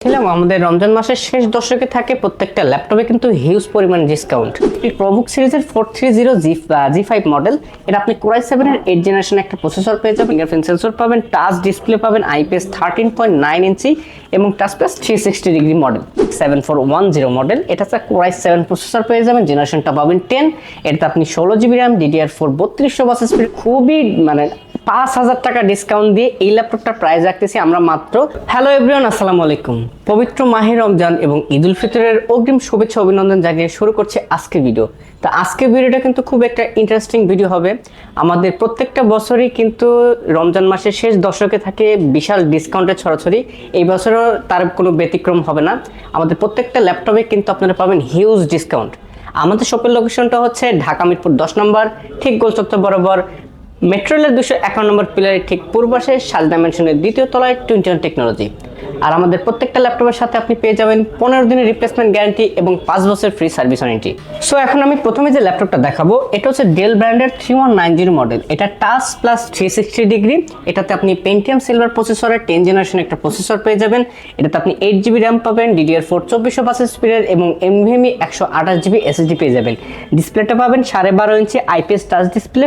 ছিলাম আমাদের রমজান মাসের শেষ দশকে থাকে প্রত্যেকটা ল্যাপটপে কিন্তু হিউজ পরিমাণ ডিসকাউন্ট প্রবুক সিরিজের four three zero G G five model এটা আপনি কোরাই সেভেনের এইট জেনারেশন একটা প্রসেসর পেয়ে যাবেন ফিঙ্গারপ্রিন্ট সেন্সর পাবেন টাচ ডিসপ্লে পাবেন IPS thirteen point nine inch এবং touch plus three sixty degree model seven four one zero model এটা হচ্ছে কোরাই সেভেন প্রসেসর পেয়ে যাবেন জেনারেশনটা পাবেন টেন এটাতে আপনি ষোলো জিবি র্যাম ডিডিআর ফোর বত্রিশশো বাস স্পিড খুবই মানে পাঁচ হাজার টাকা ডিসকাউন্ট দিয়ে এই ল্যাপটপটার প্রাইস রাখতেছি আমরা মাত্র। হ্যালো এভরিওয়ান আসসালামু আলাইকুম। পবিত্র মাহে রমজান এবং ঈদ উল ফিতরের অগ্রিম শুভেচ্ছা অভিনন্দন জানিয়ে শুরু করছে আজকের ভিডিও তা আজকের ভিডিওটা কিন্তু খুব একটা ইন্টারেস্টিং ভিডিও হবে। আমাদের প্রত্যেকটা বছরই কিন্তু রমজান মাসের শেষ দশকে থাকে বিশাল ডিসকাউন্টের ছড়াছড়ি। এই বছরও তার কোনো ব্যতিক্রম হবে না। আমাদের প্রত্যেকটা ল্যাপটপে কিন্তু আপনারা পাবেন হিউজ ডিসকাউন্ট আমাদের শপের লোকেশনটা হচ্ছে ঢাকা মিরপুর দশ নম্বর, ঠিক গোলচত্বর বরাবর মেট্রো রেলের দুশো একান্ন নম্বর পিলারের ঠিক পূর্বাশে সালদা ডাইমেনশনের দ্বিতীয় তলায় টুইন্টন টেকনোলজি। আর আমাদের প্রত্যেকটা ল্যাপটপের সাথে আপনি পেয়ে যাবেন পনেরো দিনের রিপ্লেসমেন্ট গ্যারান্টি এবং পাঁচ বছর ফ্রি সার্ভিস ওয়ারেন্টি সো এখন আমি প্রথমে যে ল্যাপটপটা দেখাবো, এটা হচ্ছে ডেল ব্র্যান্ডের three one nine zero model এটা touch plus three sixty degree এটাতে আপনি পেন্টিয়াম সিলভার প্রসেসরের টেন জেনারেশন একটা প্রসেসর পেয়ে যাবেন। এটাতে আপনি এইট জিবি র্যাম পাবেন ডিডিআর ফোর চব্বিশশো বাস স্পিডের এবং এমভিএমই একশো আঠাশ জিবি এসএসডি পেয়ে যাবেন। ডিসপ্লেটা পাবেন সাড়ে বারো ইঞ্চি আইপিএস টাচ ডিসপ্লে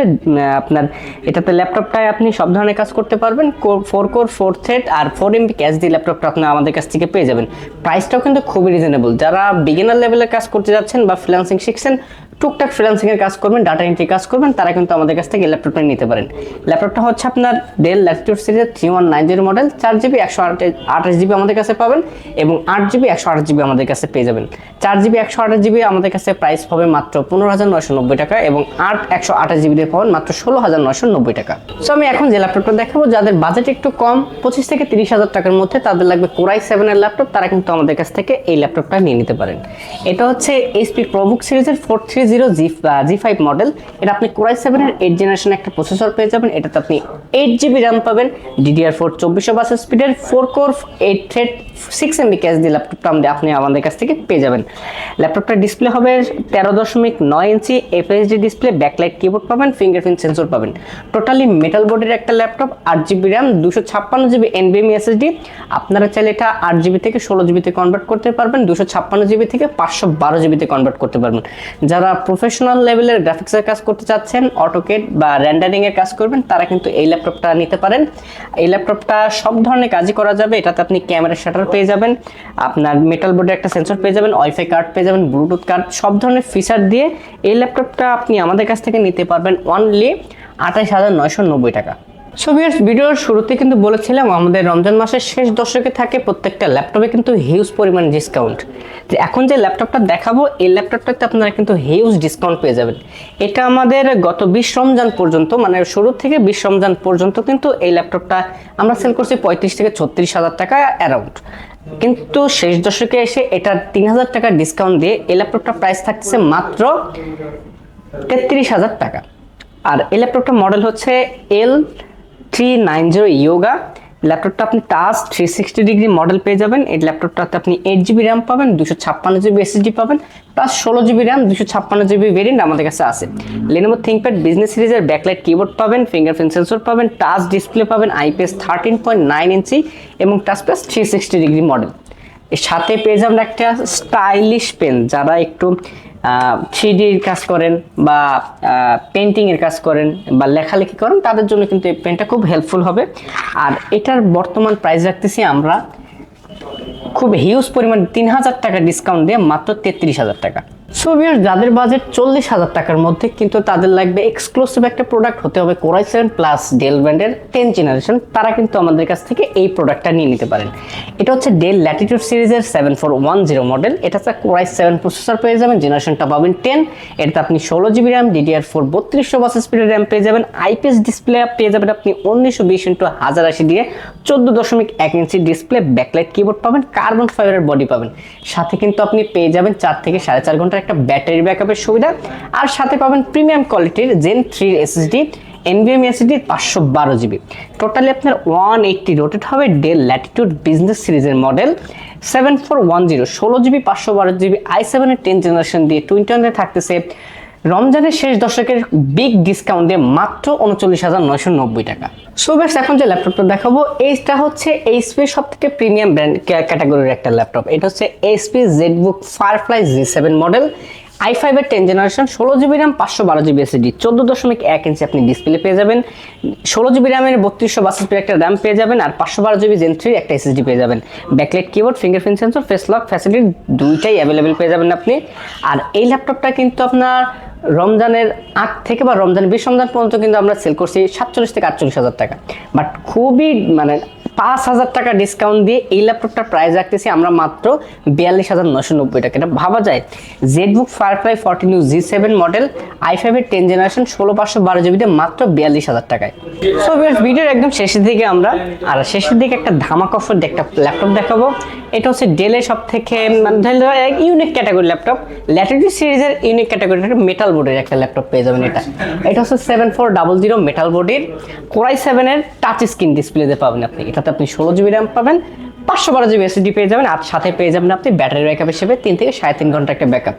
আপনার এটাতে ল্যাপটপটায় আপনি সব ধরনের কাজ করতে পারবেন। ফোর কোর ফোর থ্রেড আর ফোর এমবি ক্যাশ দিয়ে ল্যাপটপটা আপনি আমাদের কাছ থেকে পেয়ে যাবেন। প্রাইসটাও কিন্তু খুবই রিজনেবল যারা বিগিনার লেভেলে কাজ করতে যাচ্ছেন বা ফ্রিল্যান্সিং শিখছেন টুকটাক ফ্রিল্যান্সিং এর কাজ করবেন ডাটা এন্ট্রি কাজ করবেন, তারা কিন্তু আমাদের কাছ থেকে ল্যাপটপটা নিতে পারেন। ল্যাপটপটা হচ্ছে আপনার ডেল ল্যাটিটিউড সিরিজের three one nine zero model চার জিবি একশো আঠাশ জিবি আমাদের কাছে পাবেন এবং আট জিবি একশো আঠাশ জিবি আমাদের কাছে পেয়ে যাবেন। চার জিবি একশো আঠাশ জিবি আমাদের কাছে প্রাইস হবে মাত্র পনেরো হাজার নয়শো নব্বই টাকা এবং আট, একশো আঠাশ জিবি পাবেন মাত্র ষোলো হাজার নয়শো নব্বই টাকা। সো আমি এখন যে ল্যাপটপটা দেখাবো, যাদের বাজেট একটু কম, পঁচিশ থেকে তিরিশ হাজার টাকার মধ্যে তাদের লাগবে কোরাই সেভেনের ল্যাপটপ তারা কিন্তু আমাদের কাছ থেকে এই ল্যাপটপটা নিয়ে নিতে পারেন। এটা হচ্ছে এইচপি প্রবুক সিরিজের four three zero G G five model এটা আপনি কোরাই সেভেনের এইট জেনারেশন একটা প্রসেসর পেয়ে যাবেন, এটাতে আপনি এইট জিবি র্যাম পাবেন ডিডিআর ফোর চব্বিশশো বাস স্পিডের four core eight thread six MB cache দিয়ে ল্যাপটপটা আমাদের আপনি আমাদের কাছ থেকে পেয়ে যাবেন। ডিসপ্লে হবে তেরো দশমিক নয় inch FSD display backlight keyboard পাবেন ফিঙ্গারপ্রিন্ট সেন্সর পাবেন। টোটালি মেটাল বোর্ডের একটা ল্যাপটপ আট জিবি র্যাম দুশো ছাপ্পান্ন জিবি এনবিএম এসএসডি আপনারা চাইলে এটা আট জিবি থেকে ষোলো জিবিতে কনভার্ট করতে পারবেন, দুশো ছাপ্পান্ন জিবি থেকে পাঁচশো বারো জিবিতে কনভার্ট করতে পারবেন। যারা প্রফেশনাল লেভেলের গ্রাফিক্সের কাজ করতে চাচ্ছেন অটোকেট বা র্যান্ডারিং এর কাজ করবেন, তারা কিন্তু এই ল্যাপটপটা নিতে পারেন। এই ল্যাপটপটা সব ধরনের কাজই করা যাবে। এটাতে আপনি ক্যামেরা শাটার পেয়ে যাবেন, আপনার মেটাল বোর্ডের একটা সেন্সর পেয়ে যাবেন ওয়াইফাই কার্ড পেয়ে যাবেন ব্লুটুথ কার্ড সব ধরনের ফিচার দিয়ে এই ল্যাপটপটা আপনি আমাদের কাছ থেকে নিতে পারবেন অনলি আঠাশ হাজার নয়শো নব্বই টাকা। ভিউয়ার্স ভিডিওর শুরুতে কিন্তু বলেছিলাম, আমাদের রমজান মাসের শেষ দশকে থাকে প্রত্যেকটা ল্যাপটপে কিন্তু হিউজ পরিমাণ ডিসকাউন্ট যে এখন যে ল্যাপটপটা দেখাবো, এই ল্যাপটপটাতে আপনারা কিন্তু হিউজ ডিসকাউন্ট পেয়ে যাবেন। এটা আমাদের গত বিশ রমজান পর্যন্ত মানে শুরু থেকে বিশ রমজান পর্যন্ত কিন্তু এই ল্যাপটপটা আমরা সেল করছি পঁয়ত্রিশ থেকে ছত্রিশ হাজার টাকা অ্যারাউন্ড কিন্তু শেষ দশকে এসে এটা তিন হাজার টাকা ডিসকাউন্ট দিয়ে এই ল্যাপটপটা প্রাইস থাকছে মাত্র তেত্রিশ হাজার টাকা। আর এই ল্যাপটপটা মডেল হচ্ছে L three nine zero Yoga ল্যাপটপটা আপনি touch three sixty degree model পেয়ে যাবেন। এই ল্যাপটপটাতে আপনি এইট জিবি র্যাম পাবেন, দুশো ছাপ্পান্ন জিবি এসএসডি পাবেন প্লাস ষোলো জিবি র্যাম দুশো ছাপ্পান্ন জিবি ভেরিয়েন্ট আমাদের কাছে আছে। লেনোভো থিঙ্কপ্যাড বিজনেস সিরিজের ব্যাকলাইট কিবোর্ড পাবেন ফিঙ্গারপ্রিন্ট সেন্সর পাবেন টাচ ডিসপ্লে পাবেন IPS thirteen point nine inch এবং touch plus three sixty degree model এর সাথে পেয়ে যাবেন একটা স্টাইলিশ পেন যারা একটু থ্রিডির কাজ করেন বা পেন্টিংয়ের কাজ করেন বা লেখালেখি করেন, তাদের জন্য কিন্তু এই পেনটা খুব হেল্পফুল হবে। আর এটার বর্তমান প্রাইস রাখতেছি আমরা খুব হিউজ পরিমাণ তিন হাজার টাকা ডিসকাউন্ট দিয়ে মাত্র তেত্রিশ হাজার টাকা। সো যাদের বাজেট চল্লিশ হাজার টাকার মধ্যে, কিন্তু তাদের লাগবে এক্সক্লুসিভ একটা প্রোডাক্ট হতে হবে core i seven plus Dell ব্র্যান্ডের টেন জেনারেশন তারা কিন্তু আমাদের কাছ থেকে এই প্রোডাক্টটা নিয়ে নিতে পারেন। এটা হচ্ছে ডেল ল্যাটিটিউড সিরিজের seven four one zero model এটা হচ্ছে কোরাই সেভেন প্রসেসর পেয়ে যাবেন জেনারেশনটা পাবেন টেন এটাতে আপনি ষোলো জিবি র্যাম ডিডিআর ফোর বত্রিশশো বাস স্পিডের র্যাম পেয়ে যাবেন আইপিএস ডিসপ্লে পেয়ে যাবেন আপনি উনিশশো বিশ ইন্টু হাজার আশি দিয়ে চোদ্দ দশমিক এক ইঞ্চি ডিসপ্লে ব্যাকলাইট কিবোর্ড পাবেন কার্বন ফাইবারের বডি পাবেন। সাথে কিন্তু আপনি পেয়ে যাবেন চার থেকে সাড়ে চার ঘণ্টার একটা ব্যাটারি ব্যাকআপের সুবিধা। আর সাথে পাবেন প্রিমিয়াম কোয়ালিটির gen three SSD NVM SSD পাঁচশো বারো জিবি টোটালি আপনার ওয়ান এইটটি রোটেট হবে ডেল ল্যাটিটিউড বিজনেস সিরিজের model seven four one zero ষোলো জিবি পাঁচশো বারো জিবি আই সেভেনের টেন জেনারেশন দিয়ে ওয়ানে থাকতেছে। রমজানের শেষ দশকের বিগ ডিসকাউন্ট দিয়ে মাত্র উনচল্লিশ হাজার নয়শো নব্বই টাকা। সো ব্যাস এখন যে ল্যাপটপটা দেখাবো, এইটা হচ্ছে এইচপি সব থেকে প্রিমিয়াম ব্র্যান্ড ক্যাটাগরির একটা ল্যাপটপ এটা হচ্ছে HP ZBook Firefly G seven model I ফাইভের টেন জেনারেশন ষোলো জিবি র্যাম পাঁচশো বারো জিবি এসএসডি চোদ্দ দশমিক এক ইঞ্চি আপনি ডিসপ্লে পেয়ে যাবেন। ষোলো জিবি র্যামের বত্রিশশো বাষট্টি একটা র্যাম পেয়ে যাবেন, আর পাঁচশো বারো জিবি জেন থ্রি একটা এসএসডি পেয়ে যাবেন। Backlight keyboard fingerprint sensor face lock facility দুইটাই অ্যাভেলেবেল পেয়ে যাবেন আপনি। আর এই ল্যাপটপটা কিন্তু আপনার রমজানের আগ থেকে বা রমজান, বিশ রমজান পর্যন্ত কিন্তু আমরা সেল করছি সাতচল্লিশ থেকে আটচল্লিশ হাজার টাকা। বাট খুবই মানে পাঁচ হাজার টাকা ডিসকাউন্ট দিয়ে এই ল্যাপটপটার প্রাইস রাখতেছি আমরা মাত্র বিয়াল্লিশ হাজার নশো নব্বই টাকা। এটা ভাবা যায়? ZBook five forty new G seven model I ফাইভের টেন জেনারেশন ষোলো পাঁচশো বারো জিবিতে মাত্র বিয়াল্লিশ হাজার টাকায়। সো ভিডিওর একদম শেষের দিকে আমরা, আর শেষের দিকে একটা ধামাক অফার একটা ল্যাপটপ দেখাবো। এটা হচ্ছে ডেলের সব থেকে ইউনিক ক্যাটাগরি ল্যাপটপ ল্যাটিটিউড সিরিজের ইউনিক ক্যাটাগরি মেটাল বোর্ডের একটা ল্যাপটপ পেয়ে যাবেন এটা। এটা হচ্ছে seven four double zero metal বোর্ডের কোরাই সেভেনের টাচ স্ক্রিন ডিসপ্লেতে পাবেন আপনি। এটাতে আপনি ষোলো জিবি র্যাম পাবেন পাঁচশো বারো জিবি এসএসডি পেয়ে যাবেন, আর সাথে পেয়ে যাবেন আপনি ব্যাটারি ব্যাকআপ হিসেবে তিন থেকে সাড়ে তিন ঘণ্টা একটা ব্যাকআপ।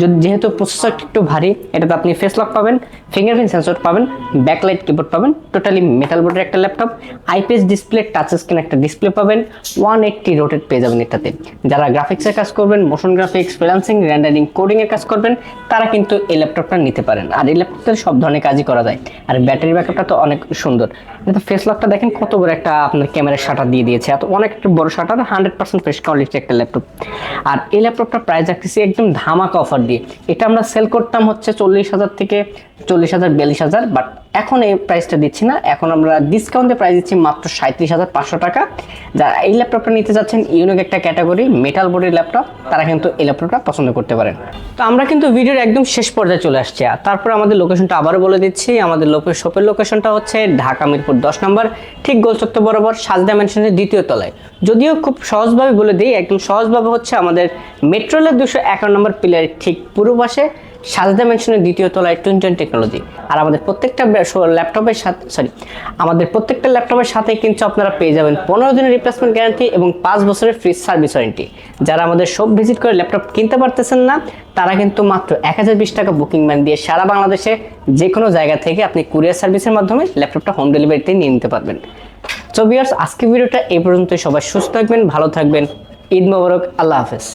যদি যেহেতু প্রসেসর একটু ভারী, এটাতে আপনি ফেস লক পাবেন ফিঙ্গারপ্রিন্ট সেন্সর পাবেন ব্যাকলাইট কিবোর্ড পাবেন টোটালি মেটাল বোর্ডের একটা laptop IPS display touch screen একটা ডিসপ্লে পাবেন ওয়ান এইটটি রোটেট পেয়ে যাবেন এটাতে। যারা গ্রাফিক্সের কাজ করবেন motion graphics freelancing rendering coding এর কাজ করবেন, তারা কিন্তু এই ল্যাপটপটা নিতে পারেন। আর এই ল্যাপটপে সব ধরনের কাজই করা যায়। আর ব্যাটারি ব্যাকআপটা তো অনেক সুন্দর। ফেস লকটা দেখেন কত বড় একটা আপনার ক্যামেরার শাটার দিয়ে দিয়েছে। এত অনেক একটা বড় shutter hundred percent fresh quality একটা ল্যাপটপ আর এই ল্যাপটপটা প্রাইস রাখতেছি একদম ধামাকা অফার দিয়ে। এটা আমরা সেল করতাম হচ্ছে চল্লিশ হাজার থেকে চল্লিশ হাজার, বিয়াল্লিশ হাজার বাট এখন এই প্রাইসটা দিচ্ছি না। এখন আমরা ডিসকাউন্টে প্রাইস দিচ্ছি মাত্র সাঁত্রিশ হাজার পাঁচশো টাকা। যারা এই ল্যাপটপটা নিতে যাচ্ছেন ইউনিক একটা ক্যাটাগরি মেটাল বোর্ডের ল্যাপটপ তারা কিন্তু এই ল্যাপটপটা পছন্দ করতে পারেন। তো আমরা কিন্তু ভিডিওর একদম শেষ পর্যায়ে চলে আসছি। আর তারপর আমাদের লোকেশনটা আবারও বলে দিচ্ছি। আমাদের লোকের শপের লোকেশনটা হচ্ছে ঢাকা মিরপুর দশ নম্বর, ঠিক গোলচত্বর বরাবর, সাজদা ম্যানশনের দ্বিতীয় তলায়। যদিও খুব সহজভাবে বলে দিই, একদম সহজভাবে হচ্ছে আমাদের মেট্রোলের দুশো এগারো নম্বর পিলারের ঠিক পূর্ব পাশে সাজদা ম্যানশনের দ্বিতীয় তলায় টুইন টেকনোলজি। আর আমাদের প্রত্যেকটা ল্যাপটপের সাথে সরি আমাদের প্রত্যেকটা ল্যাপটপের সাথে কিন্তু আপনারা পেয়ে যাবেন পনেরো দিনের রিপ্লেসমেন্ট গ্যারান্টি এবং পাঁচ বছরের ফ্রি সার্ভিস ওয়ারেন্টি যারা আমাদের সব ভিজিট করে ল্যাপটপ কিনতে পারতেছেন না, তারা কিন্তু মাত্র এক হাজার বিশ টাকা বুকিং ম্যান দিয়ে সারা বাংলাদেশে যে কোনো জায়গা থেকে আপনি কুরিয়ার সার্ভিসের মাধ্যমে ল্যাপটপটা হোম ডেলিভারিতে নিয়ে নিতে পারবেন। সো বিয়ার্স আজকে ভিডিওটা এই পর্যন্তই। সবাই সুস্থ থাকবেন, ভালো থাকবেন। ঈদ মোবারক, আল্লাহ হাফেজ।